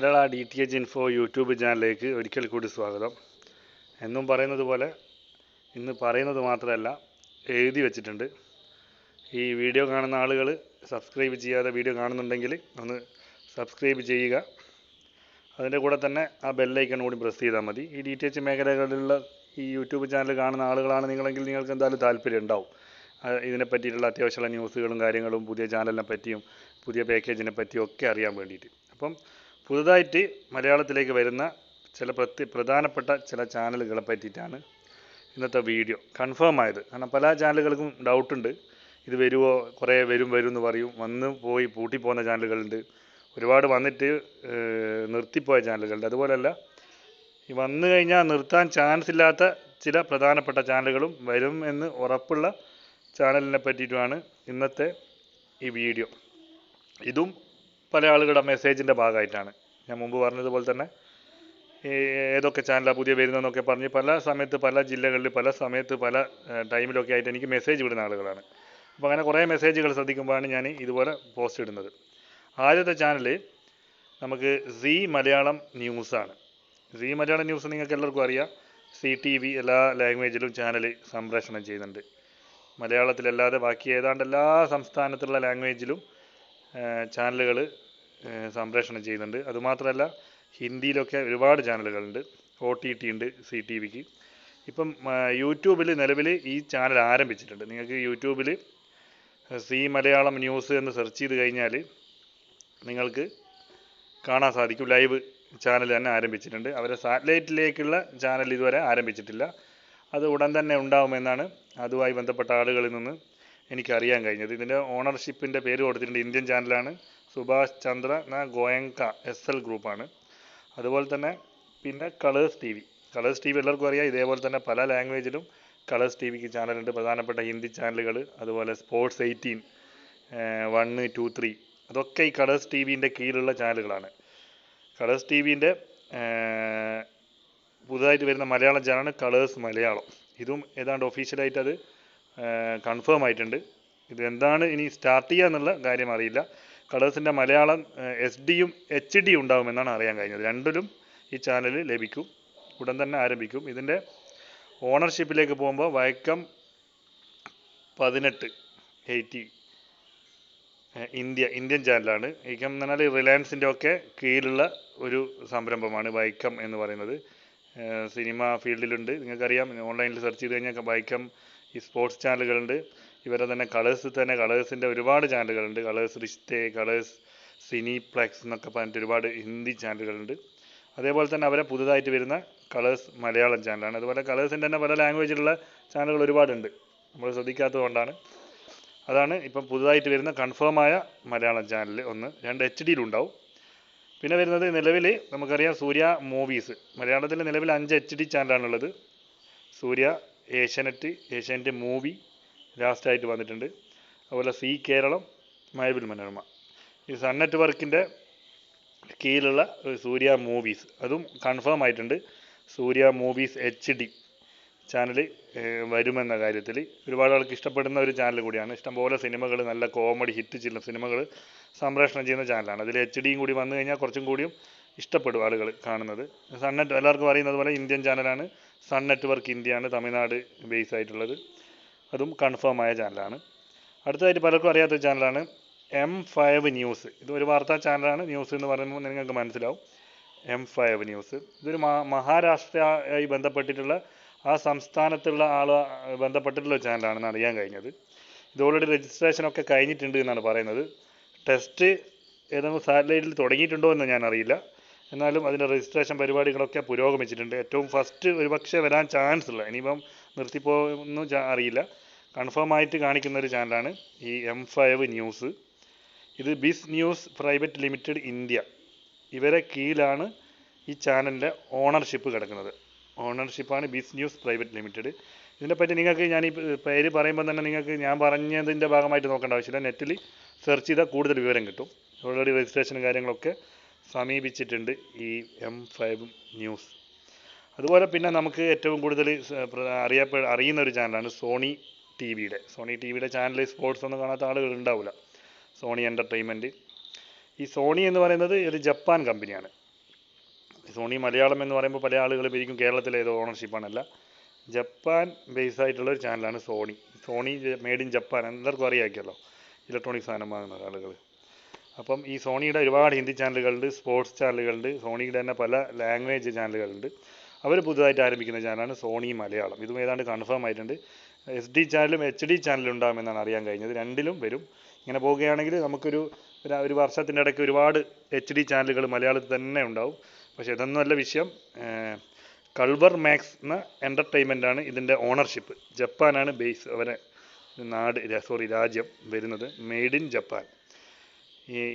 Kerala D T H info YouTube ചാനലിലേക്ക് ഒരിക്കൽ കൂടി സ്വാഗതം. എന്നും പറയുന്നത് പോലെ ഇന്ന് പറയുന്നത് മാത്രമല്ല എഴുതി വച്ചിട്ടുണ്ട്. ഈ വീഡിയോ കാണുന്ന ആളുകൾ സബ്സ്ക്രൈബ് ചെയ്യാതെ വീഡിയോ കാണുന്നുണ്ടെങ്കിൽ ഒന്ന് സബ്സ്ക്രൈബ് ചെയ്യുക. അതിന്റെ കൂടെ തന്നെ ആ ബെല്ലൈക്കൺ കൂടി പ്രസ് ചെയ്താൽ മതി. ഈ ഡി ടി എച്ച് മേഖലകളിലുള്ള ഈ യൂട്യൂബ് ചാനൽ കാണുന്ന ആളുകളാണ് നിങ്ങളെങ്കിൽ നിങ്ങൾക്ക് എന്തായാലും താല്പര്യം ഉണ്ടാവും. ഇതിനെ പറ്റിയിട്ടുള്ള അത്യാവശ്യമുള്ള ന്യൂസുകളും കാര്യങ്ങളും പുതിയ ചാനലിനെ പറ്റിയും പുതിയ പാക്കേജിനെ പറ്റിയും ഒക്കെ അറിയാൻ വേണ്ടിയിട്ട്. അപ്പം പുതുതായിട്ട് മലയാളത്തിലേക്ക് വരുന്ന ചില പ്രത്യ പ്രധാനപ്പെട്ട ചില ചാനലുകളെ പറ്റിയിട്ടാണ് ഇന്നത്തെ വീഡിയോ കൺഫേം ആയത്. കാരണം പല ചാനലുകൾക്കും ഡൗട്ടുണ്ട് ഇത് വരുമോ കുറേ വരും വരും എന്ന് പറയും. വന്ന് പോയി പൂട്ടിപ്പോകുന്ന ചാനലുകളുണ്ട്. ഒരുപാട് വന്നിട്ട് നിർത്തിപ്പോയ ചാനലുകളുണ്ട്. അതുപോലെയല്ല ഈ വന്നു കഴിഞ്ഞാൽ നിർത്താൻ ചാൻസ് ഇല്ലാത്ത ചില പ്രധാനപ്പെട്ട ചാനലുകളും വരും എന്ന് ഉറപ്പുള്ള ചാനലിനെ പറ്റിയിട്ടുമാണ് ഇന്നത്തെ ഈ വീഡിയോ. ഇതും പല ആളുകളുടെ മെസ്സേജിന്റെ ഭാഗമായിട്ടാണ്. ഞാൻ മുമ്പ് പറഞ്ഞതുപോലെ തന്നെ ഏതൊക്കെ ചാനലാണ് പുതിയ വരുന്നതെന്നൊക്കെ പറഞ്ഞ് പല സമയത്ത് പല ജില്ലകളിൽ പല സമയത്ത് പല ടൈമിലൊക്കെ ആയിട്ട് എനിക്ക് മെസ്സേജ് വിടുന്ന ആളുകളാണ്. അപ്പോൾ അങ്ങനെ കുറേ മെസ്സേജുകൾ ശ്രദ്ധിക്കുമ്പോഴാണ് ഞാൻ ഇതുപോലെ പോസ്റ്റ് ഇടുന്നത്. ആദ്യത്തെ ചാനൽ നമുക്ക് സി മലയാളം ന്യൂസാണ് സി മലയാളം ന്യൂസ് നിങ്ങൾക്ക് എല്ലാവർക്കും അറിയാം. സി ടി വി എല്ലാ ലാംഗ്വേജിലും ചാനൽ സംപ്രേഷണം ചെയ്യുന്നുണ്ട്. മലയാളത്തിലല്ലാതെ ബാക്കി ഏതാണ്ട് എല്ലാ സംസ്ഥാനത്തുള്ള ലാംഗ്വേജിലും ചാനലുകൾ സംപ്രേഷണം ചെയ്യുന്നുണ്ട്. അതുമാത്രമല്ല ഹിന്ദിയിലൊക്കെ ഒരുപാട് ചാനലുകളുണ്ട്. ഒ ടി ടി ഉണ്ട് സി ടി വിക്ക്. ഇപ്പം യൂട്യൂബിൽ നിലവിൽ ഈ ചാനൽ ആരംഭിച്ചിട്ടുണ്ട്. നിങ്ങൾക്ക് യൂട്യൂബിൽ സി മലയാളം ന്യൂസ് എന്ന് സെർച്ച് ചെയ്ത് കഴിഞ്ഞാൽ നിങ്ങൾക്ക് കാണാൻ സാധിക്കും. ലൈവ് ചാനൽ തന്നെ ആരംഭിച്ചിട്ടുണ്ട്. അവരെ സാറ്റലൈറ്റിലേക്കുള്ള ചാനൽ ഇതുവരെ ആരംഭിച്ചിട്ടില്ല. അത് ഉടൻ തന്നെ ഉണ്ടാവുമെന്നാണ് അതുമായി ബന്ധപ്പെട്ട ആളുകളിൽ നിന്ന് എനിക്കറിയാൻ കഴിഞ്ഞത്. ഇതിന്റെ ഓണർഷിപ്പിന്റെ പേര് കൊടുത്തിട്ടുണ്ട് ഇന്ത്യൻ ചാനലാണ്. സുഭാഷ് ചന്ദ്ര ന ഗോയങ്ക എസ് എൽ ഗ്രൂപ്പാണ് അതുപോലെ തന്നെ പിന്നെ Colors T V Colors T V എല്ലാവർക്കും അറിയാം. ഇതേപോലെ തന്നെ പല ലാംഗ്വേജിലും കളേഴ്സ് ടി വിക്ക് ചാനലുണ്ട് പ്രധാനപ്പെട്ട ഹിന്ദി ചാനലുകൾ അതുപോലെ Sports eighteen one two three അതൊക്കെ ഈ കളേഴ്സ് ടി വിന്റെ കീഴിലുള്ള ചാനലുകളാണ് കളേഴ്സ് ടി വിന്റെ പുതുതായിട്ട് വരുന്ന മലയാളം ചാനലാണ് കളേഴ്സ് മലയാളം. ഇതും ഏതാണ്ട് ഒഫീഷ്യലായിട്ട് അത് കൺഫേം ആയിട്ടുണ്ട്. ഇത് എന്താണ് ഇനി സ്റ്റാർട്ട് ചെയ്യുക എന്നുള്ള കാര്യം അറിയില്ല. കളേഴ്സിന്റെ മലയാളം എസ് ഡിയും എച്ച് ഡി ഉണ്ടാകുമെന്നാണ് അറിയാൻ കഴിഞ്ഞത്. രണ്ടിലും ഈ ചാനൽ ലഭിക്കും. ഉടൻ തന്നെ ആരംഭിക്കും. ഇതിന്റെ ഓണർഷിപ്പിലേക്ക് പോകുമ്പോൾ വൈക്കം പതിനെട്ട് എയ്റ്റി ഇന്ത്യ ഇന്ത്യൻ ചാനലാണ് വൈക്കം എന്ന് പറഞ്ഞാൽ റിലയൻസിന്റെ ഒക്കെ കീഴിലുള്ള ഒരു സംരംഭമാണ് വൈക്കം എന്ന് പറയുന്നത്. സിനിമ ഫീൽഡിലുണ്ട്. നിങ്ങൾക്കറിയാം. ഓൺലൈനിൽ സെർച്ച് ചെയ്ത് കഴിഞ്ഞാൽ വൈക്കം ഈ സ്പോർട്സ് ചാനലുകളുണ്ട് ഇവരെ തന്നെ കളേഴ്സിൽ തന്നെ കളേഴ്സിന്റെ ഒരുപാട് ചാനലുകളുണ്ട് കളേഴ്സ് റിഷ്തെ കളേഴ്സ് സിനിപ്ലെക്സ് എന്നൊക്കെ പറഞ്ഞിട്ട് ഒരുപാട് ഹിന്ദി ചാനലുകളുണ്ട് അതേപോലെ തന്നെ അവരെ പുതുതായിട്ട് വരുന്ന കളേഴ്സ് മലയാളം ചാനലാണ് അതുപോലെ കളേഴ്സിന്റെ തന്നെ പല ലാംഗ്വേജിലുള്ള ചാനലുകൾ ഒരുപാടുണ്ട്. നമ്മൾ ശ്രദ്ധിക്കാത്തത് കൊണ്ടാണ്. അതാണ് ഇപ്പം പുതുതായിട്ട് വരുന്ന കൺഫേമായ മലയാളം ചാനൽ ഒന്ന്. രണ്ട് എച്ച് ഡിയിലുണ്ടാവും പിന്നെ വരുന്നത് നിലവിൽ നമുക്കറിയാം സൂര്യ മൂവീസ് മലയാളത്തിൽ നിലവിൽ അഞ്ച് എച്ച് ഡി ചാനലാണുള്ളത് സൂര്യ ഏഷ്യാനെറ്റ് ഏഷ്യാനെറ്റ് മൂവി ലാസ്റ്റായിട്ട് വന്നിട്ടുണ്ട്. അതുപോലെ സി കേരളം മഴവിൽ മനോരമ. ഈ സൺ നെറ്റ്വർക്കിന്റെ കീഴിലുള്ള സൂര്യ മൂവീസ് അതും കൺഫേം ആയിട്ടുണ്ട്. Surya movies H D channel വരുമെന്ന കാര്യത്തിൽ ഒരുപാട് ആൾക്ക് ഇഷ്ടപ്പെടുന്ന ഒരു ചാനൽ കൂടിയാണ്. ഇഷ്ടംപോലെ സിനിമകൾ നല്ല കോമഡി ഹിറ്റ് ചെയ്യുന്ന സിനിമകൾ സംപ്രേഷണം ചെയ്യുന്ന ചാനലാണ്. അതിൽ എച്ച് ഡിയും കൂടി വന്നു കഴിഞ്ഞാൽ കുറച്ചും കൂടിയും ഇഷ്ടപ്പെടും ആളുകൾ കാണുന്നത്. സൺ നെറ്റ് എല്ലാവർക്കും അറിയുന്നത് പോലെ ഇന്ത്യൻ ചാനലാണ്. സൺ നെറ്റ്വർക്ക് ഇന്ത്യയാണ് തമിഴ്നാട് ബേസ് ആയിട്ടുള്ളത്. അതും കൺഫേം ആയ ചാനലാണ്. അടുത്തതായിട്ട് പലർക്കും അറിയാത്ത ചാനലാണ് എം ഫൈവ് ന്യൂസ് ഇത് ഒരു വാർത്താ ചാനലാണ് ന്യൂസ് എന്ന് പറയുമ്പോൾ നിങ്ങൾക്ക് മനസ്സിലാവും. എം ഫൈവ് ന്യൂസ് ഇതൊരു മഹാ- മഹാരാഷ്ട്രയായി ബന്ധപ്പെട്ടിട്ടുള്ള ആ സംസ്ഥാനത്തുള്ള ആൾ ബന്ധപ്പെട്ടിട്ടുള്ള ചാനലാണെന്ന് അറിയാൻ കഴിഞ്ഞത്. ഇത് ഓൾറെഡി രജിസ്ട്രേഷനൊക്കെ കഴിഞ്ഞിട്ടുണ്ട് എന്നാണ് പറയുന്നത്. ടെസ്റ്റ് ഏതെങ്കിലും സാറ്റലൈറ്റിൽ തുടങ്ങിയിട്ടുണ്ടോ എന്ന് ഞാൻ അറിയില്ല. എന്നാലും അതിന്റെ രജിസ്ട്രേഷൻ പരിപാടികളൊക്കെ പുരോഗമിച്ചിട്ടുണ്ട്. ഏറ്റവും ഫസ്റ്റ് ഒരുപക്ഷെ വരാൻ ചാൻസ് ഉള്ള ഇനിയിപ്പം നിർത്തിപ്പോന്നും അറിയില്ല. കൺഫേം ആയിട്ട് കാണിക്കുന്ന ഒരു ചാനലാണ് ഈ എം ഫൈവ് ന്യൂസ് ഇത് Biz news private limited India ഇവരെ കീഴിലാണ് ഈ ചാനലിന്റെ ഓണർഷിപ്പ് കിടക്കുന്നത്. ഓണർഷിപ്പാണ് ബിസ് ന്യൂസ് പ്രൈവറ്റ് ലിമിറ്റഡ് ഇതിനെപ്പറ്റി നിങ്ങൾക്ക് ഞാൻ ഈ പേര് പറയുമ്പോൾ തന്നെ നിങ്ങൾക്ക് ഞാൻ പറഞ്ഞതിന്റെ ഭാഗമായിട്ട് നോക്കേണ്ട ആവശ്യമില്ല. നെറ്റിൽ സെർച്ച് ചെയ്താൽ കൂടുതൽ വിവരം കിട്ടും. ഓൾറെഡി രജിസ്ട്രേഷനും കാര്യങ്ങളൊക്കെ സമീപിച്ചിട്ടുണ്ട് ഈ എം ഫൈവ് ന്യൂസ് അതുപോലെ പിന്നെ നമുക്ക് ഏറ്റവും കൂടുതൽ അറിയപ്പെ അറിയുന്ന ഒരു ചാനലാണ് സോണി ടി വിയുടെ സോണി ടി വിയുടെ ചാനൽ സ്പോർട്സ് ഒന്നും കാണാത്ത ആളുകൾ ഉണ്ടാവില്ല സോണി എന്റർടൈൻമെന്റ് ഈ സോണി എന്ന് പറയുന്നത് ഒരു ജപ്പാൻ കമ്പനിയാണ് സോണി മലയാളം എന്ന് പറയുമ്പോൾ പല ആളുകളും ഇരിക്കും കേരളത്തിലെ ഏതോ ഓണർഷിപ്പാണല്ല ജപ്പാൻ ബേസ് ആയിട്ടുള്ള ഒരു ചാനലാണ് Sony Sony made in Japan എല്ലാവർക്കും അറിയാമല്ലോ ഇലക്ട്രോണിക് സാധനം വാങ്ങുന്ന ആളുകൾ അപ്പം ഈ സോണിയുടെ ഒരുപാട് ഹിന്ദി ചാനലുകളുണ്ട് സ്പോർട്സ് ചാനലുകളുണ്ട് സോണിയുടെ തന്നെ പല ലാംഗ്വേജ് ചാനലുകളുണ്ട്. അവർ പുതുതായിട്ട് ആരംഭിക്കുന്ന ചാനലാണ് സോണി മലയാളം. ഇതും ഏതാണ്ട് കൺഫേം ആയിട്ടുണ്ട്. എസ് ഡി ചാനലും എച്ച് ഡി ചാനലും ഉണ്ടാകുമെന്നാണ് അറിയാൻ കഴിഞ്ഞത്. രണ്ടിലും വരും. ഇങ്ങനെ പോവുകയാണെങ്കിൽ നമുക്കൊരു ഒരു വർഷത്തിന്റെ ഇടയ്ക്ക് ഒരുപാട് എച്ച് ഡി ചാനലുകൾ മലയാളത്തിൽ തന്നെ ഉണ്ടാവും. പക്ഷേ ഇതൊന്നുമല്ല വിഷയം. കൾവർ മാക്സ് എന്ന എന്റർടൈൻമെന്റ് ആണ് ഇതിന്റെ ഓണർഷിപ്പ് ജപ്പാനാണ് ബേസ് അവരെ നാട് സോറി രാജ്യം വരുന്നത്. Made in Japan.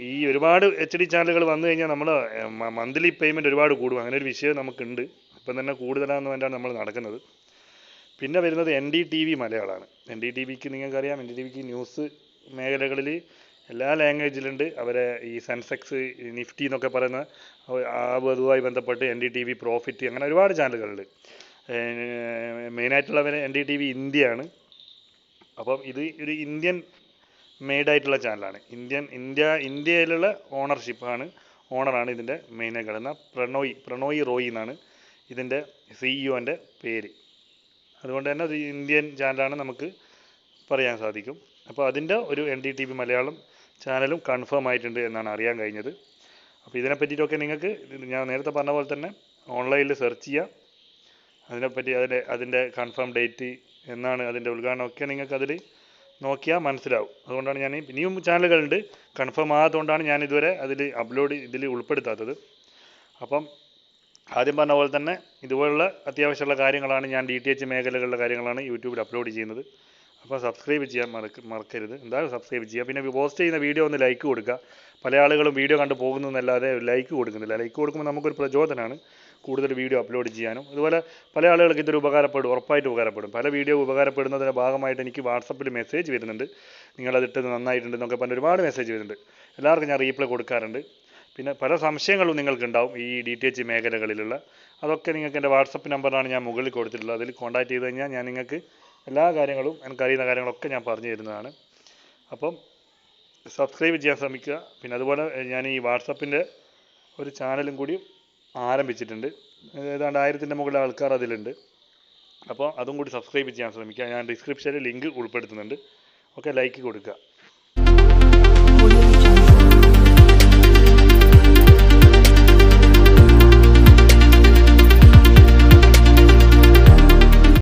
ഈ ഒരുപാട് എച്ച് ഡി ചാനലുകൾ വന്നു കഴിഞ്ഞാൽ നമ്മൾ മന്ത്ലി പേയ്മെന്റ് ഒരുപാട് കൂടും. അങ്ങനെ ഒരു വിഷയം നമുക്കുണ്ട്. ഇപ്പം തന്നെ കൂടുതലാണെന്ന് വേണ്ടിയാണ് നമ്മൾ നടക്കുന്നത്. പിന്നെ വരുന്നത് എൻ ഡി ടി വി മലയാളമാണ് എൻ ഡി ടി വിക്ക് നിങ്ങൾക്കറിയാം. എൻ ഡി ടി വിക്ക് ന്യൂസ് മേഖലകളിൽ എല്ലാ ലാംഗ്വേജിലുണ്ട് അവരെ ഈ സെൻസെക്സ് നിഫ്റ്റി എന്നൊക്കെ പറയുന്ന അതുമായി ബന്ധപ്പെട്ട് N D T V profit അങ്ങനെ ഒരുപാട് ചാനലുകളുണ്ട് മെയിനായിട്ടുള്ളവർ എൻ ഡി ടി വി ഇന്ത്യയാണ് അപ്പം ഇത് ഒരു ഇന്ത്യൻ മെയ്ഡ് ആയിട്ടുള്ള ചാനലാണ് ഇന്ത്യൻ ഇന്ത്യ ഇന്ത്യയിലുള്ള ഓണർഷിപ്പാണ് ഓണറാണ് ഇതിന്റെ മെയിനായി കിടന്ന പ്രണോയ് പ്രണോയ് റോയി എന്നാണ് ഇതിന്റെ സിഇഒന്റെ പേര്. അതുകൊണ്ട് തന്നെ ഒരു ഇന്ത്യൻ ചാനലാണ് നമുക്ക് പറയാൻ സാധിക്കും. അപ്പോൾ അതിന്റെ ഒരു N D T V Malayalam ചാനലും കൺഫേം ആയിട്ടുണ്ട് എന്നാണ് അറിയാൻ കഴിഞ്ഞത്. അപ്പോൾ ഇതിനെ പറ്റിയിട്ടൊക്കെ നിങ്ങൾക്ക് ഞാൻ നേരത്തെ പറഞ്ഞ പോലെ തന്നെ ഓൺലൈനിൽ സെർച്ച് ചെയ്യുക അതിനെപ്പറ്റി അതിന്റെ അതിന്റെ കൺഫേം ഡേറ്റ് എന്നാണ് അതിന്റെ ഉദ്ഘാടനമൊക്കെ നിങ്ങൾക്ക് അതിൽ നോക്കിയാൽ മനസ്സിലാവും. അതുകൊണ്ടാണ് ഞാൻ ഇനിയും ചാനലുകളുണ്ട്. കൺഫേം ആകാത്തതുകൊണ്ടാണ് ഞാൻ ഇതുവരെ അതിൽ അപ്ലോഡ് ഇതിൽ ഉൾപ്പെടുത്താത്തത്. അപ്പം ആദ്യം പറഞ്ഞ പോലെ തന്നെ ഇതുപോലുള്ള അത്യാവശ്യമുള്ള കാര്യങ്ങളാണ് ഞാൻ ഡി ടി എച്ച് മേഖലകളിലെ കാര്യങ്ങളാണ് യൂട്യൂബിൽ അപ്ലോഡ് ചെയ്യുന്നത്. അപ്പോൾ സബ്സ്ക്രൈബ് ചെയ്യാൻ മറക്ക മറക്കരുത്. എന്തായാലും സബ്സ്ക്രൈബ് ചെയ്യുക. പിന്നെ പോസ്റ്റ് ചെയ്യുന്ന വീഡിയോ ഒന്ന് ലൈക്ക് കൊടുക്കുക. പല ആളുകളും വീഡിയോ കണ്ട് പോകുന്നതല്ലാതെ ലൈക്ക് കൊടുക്കുന്നില്ല. ലൈക്ക് കൊടുക്കുമ്പോൾ നമുക്കൊരു പ്രചോദനമാണ്. കൂടുതൽ വീഡിയോ അപ്ലോഡ് ചെയ്യാനും. അതുപോലെ പല ആളുകൾക്ക് ഇതൊരു ഉപകാരപ്പെടും ഉറപ്പായിട്ട് ഉപകാരപ്പെടും. പല വീഡിയോ ഉപകാരപ്പെടുന്നതിന്റെ ഭാഗമായിട്ട് എനിക്ക് വാട്സപ്പിൽ മെസ്സേജ് വരുന്നുണ്ട്. നിങ്ങളതിട്ടത് നന്നായിട്ടുണ്ട് എന്നൊക്കെ പറഞ്ഞ് ഒരുപാട് മെസ്സേജ് വരുന്നുണ്ട്. എല്ലാവർക്കും ഞാൻ റീപ്ലൈ കൊടുക്കാറുണ്ട്. പിന്നെ പല സംശയങ്ങളും നിങ്ങൾക്കുണ്ടാവും ഈ ഡി ടി എച്ച് മേഖലകളിലുള്ള. അതൊക്കെ നിങ്ങൾക്ക് എന്റെ വാട്സപ്പ് നമ്പറാണ് ഞാൻ മുകളിൽ കൊടുത്തിട്ടുള്ളത്. അതിൽ കോൺടാക്ട് ചെയ്ത് കഴിഞ്ഞാൽ ഞാൻ നിങ്ങൾക്ക് എല്ലാ കാര്യങ്ങളും എനിക്കറിയുന്ന കാര്യങ്ങളൊക്കെ ഞാൻ പറഞ്ഞു തരുന്നതാണ്. അപ്പം സബ്സ്ക്രൈബ് ചെയ്യാൻ ശ്രമിക്കുക. പിന്നെ അതുപോലെ ഞാൻ ഈ വാട്സപ്പിന്റെ ഒരു ചാനലും കൂടി ആരംഭിച്ചിട്ടുണ്ട്. ഏതാണ്ട് ആയിരത്തിന്റെ മുകളിൽ ആൾക്കാർ അതിലുണ്ട്. അപ്പോൾ അതും കൂടി സബ്സ്ക്രൈബ് ചെയ്യാൻ ശ്രമിക്കുക. ഞാൻ ഡിസ്ക്രിപ്ഷനിൽ ലിങ്ക് ഉൾപ്പെടുത്തുന്നുണ്ട്. ഓക്കെ ലൈക്ക് കൊടുക്കുക.